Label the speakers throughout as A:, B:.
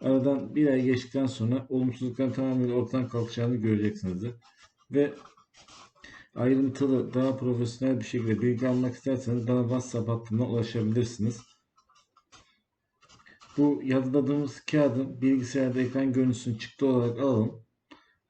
A: Aradan bir ay geçtikten sonra olumsuzlukların tamamıyla ortadan kalkacağını göreceksinizdir. Ve ayrıntılı, daha profesyonel bir şekilde bilgi almak isterseniz bana WhatsApp hattından ulaşabilirsiniz. Bu yazıladığımız kağıdın bilgisayarda ekran görüntüsünü çıktı olarak alalım.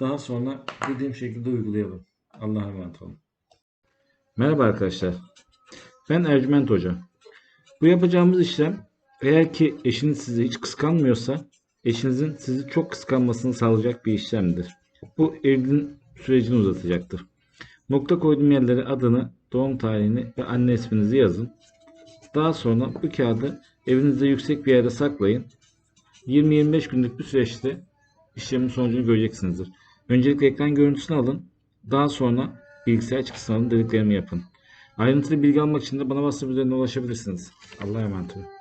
A: Daha sonra dediğim şekilde uygulayalım. Allah'a emanet olun. Merhaba arkadaşlar. Ben Ercüment Hoca. Bu yapacağımız işlem eğer ki eşiniz sizi hiç kıskanmıyorsa eşinizin sizi çok kıskanmasını sağlayacak bir işlemdir. Bu evliliğin sürecini uzatacaktır. Nokta koyduğum yerlere adını, doğum tarihini ve anne isminizi yazın. Daha sonra bu kağıdı evinizde yüksek bir yerde saklayın. 20-25 günlük bir süreçte işlemin sonucunu göreceksinizdir. Öncelikle ekran görüntüsünü alın. Daha sonra bilgisayar çıktısını alın dediklerimi yapın. Ayrıntılı bilgi almak için de bana WhatsApp üzerinden ulaşabilirsiniz. Allah'a emanet olun.